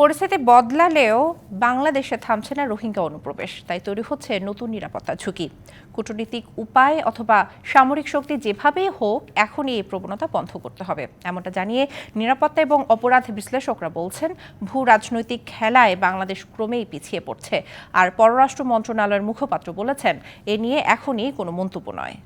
পরিস্থিতি বদলালেও বাংলাদেশে থামছে না রোহিঙ্গা অনুপ্রবেশ, তাই তৈরি হচ্ছে নতুন নিরাপত্তা ঝুঁকি। কূটনীতিক উপায় অথবা সামরিক শক্তি যেভাবেই হোক, এখনই এই প্রবণতা বন্ধ করতে হবে। এমনটা জানিয়ে নিরাপত্তা এবং অপরাধ বিশ্লেষকরা বলছেন, ভূ রাজনৈতিক খেলায় বাংলাদেশ ক্রমেই পিছিয়ে পড়ছে। আর পররাষ্ট্র মন্ত্রণালয়ের মুখপাত্র বলেছেন, এ নিয়ে এখনই কোনো মন্তব্য নয়।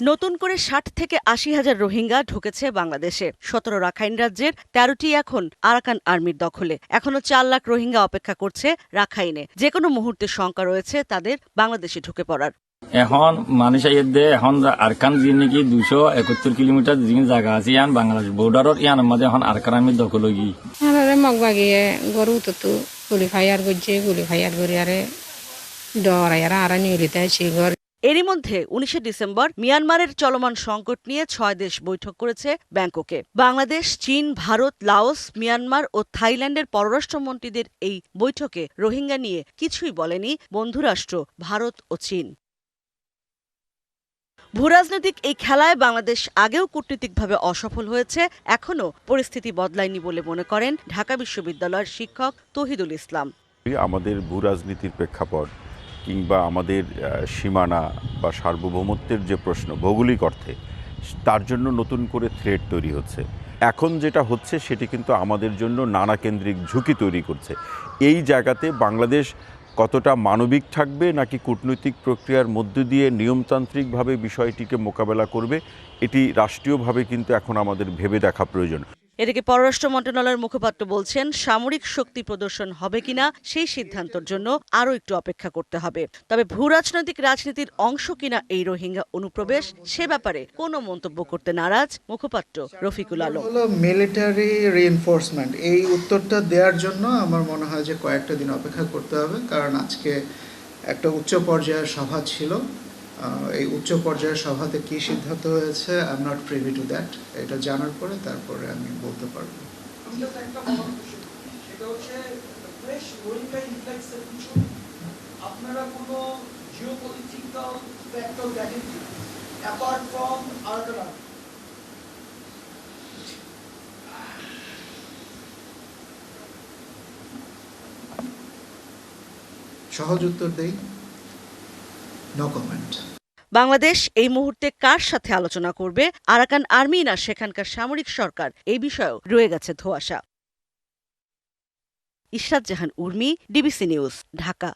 নতুন করে ষাট থেকে আশি হাজার রোহিঙ্গা ঢুকেছে বাংলাদেশে। সতেরো রাখাইন রাজ্যের তেরোটি এখন আরাকান আর্মির দখলে। এখনও চার লাখ রোহিঙ্গা অপেক্ষা করছে রাখাইনে। যে কোনো মুহূর্তে শঙ্কা রয়েছে তাদের বাংলাদেশে ঢুকে পড়ার। এখন মানুষ আইয়ে এখন আরকান যে নাকি দুশো একাত্তর কিলোমিটার যে জায়গা আছে ইয়ান বাংলাদেশ বর্ডারত ইয়ান মাঝে এখন আরকান আমি দখল গি আরে মগ বাগিয়ে গরু তো তো গুলি ফায়ার করছে গুলি ফায়ার করে আরে ডর আর আর নিউলিতে আছে ঘর। এরই মধ্যে উনিশে ডিসেম্বর মিয়ানমারের চলমান সংকট নিয়ে ছয় দেশ বৈঠক করেছে ব্যাংককে। বাংলাদেশ, চীন, ভারত, লাওস, মিয়ানমার ও থাইল্যান্ডের পররাষ্ট্রমন্ত্রীদের এই বৈঠকে রোহিঙ্গা নিয়ে কিছুই বলেনি বন্ধুরাষ্ট্র, ভারত ও চীন। ভূরাজনৈতিক এই খেলায় বাংলাদেশ আগেও কূটনীতিকভাবে অসফল হয়েছে এখনও পরিস্থিতি বদলায়নি বলে মনে করেন ঢাকা বিশ্ববিদ্যালয়ের শিক্ষক তহিদুল ইসলাম। আমাদের ভূরাজনীতির প্রেক্ষাপট কিংবা আমাদের সীমানা বা সার্বভৌমত্বের যে প্রশ্ন, ভৌগোলিক অর্থে, তার জন্য নতুন করে থ্রেড তৈরি হচ্ছে। এখন যেটা হচ্ছে, সেটি কিন্তু আমাদের জন্য নানা কেন্দ্রিক ঝুঁকি তৈরি করছে। এই জায়গাতে বাংলাদেশ কতটা মানবিক থাকবে নাকি কূটনৈতিক প্রক্রিয়ার মধ্য দিয়ে নিয়মতান্ত্রিকভাবে বিষয়টিকে মোকাবেলা করবে, এটি রাষ্ট্রীয়ভাবে কিন্তু এখন আমাদের ভেবে দেখা প্রয়োজন। এদিকে পররাষ্ট্র মন্ত্রণালয়ের মুখপাত্র বলছেন, সামরিক শক্তি প্রদর্শন হবে কিনা সেই সিদ্ধান্তের জন্য আরও একটু অপেক্ষা করতে হবে। তবে ভূরাজনৈতিক রাজনীতির অংশ কিনা এই রোহিঙ্গা অনুপ্রবেশ, সে ব্যাপারে কোনো মন্তব্য করতে নারাজ মুখপাত্র রফিকুল আলম। মিলিটারি রিএনফোর্সমেন্ট এই উত্তরটা দেওয়ার জন্য আমার মনে হয় যে কয়েকটা দিন অপেক্ষা করতে হবে, কারণ আজকে একটা উচ্চ পর্যায়ের সভা ছিল। এই উচ্চ পর্যায়ের সভাতে কি সিদ্ধান্ত হয়েছে? I am not privy to that এটা জানার পরে তারপরে আমি বলতে পারব। আপনারা কোনো ফ্যাক্টর দেখেন অ্যাপার্ট ফ্রম সহজ উত্তর দেই। বাংলাদেশ এই মুহূর্তে কার সাথে আলোচনা করবে? আরাকান আর্মি না সেখানকার সামরিক সরকার? এই বিষয়েও রয়ে গেছে ধোয়াশা। Ishrat Jahan Urmi, DBC news, Dhaka.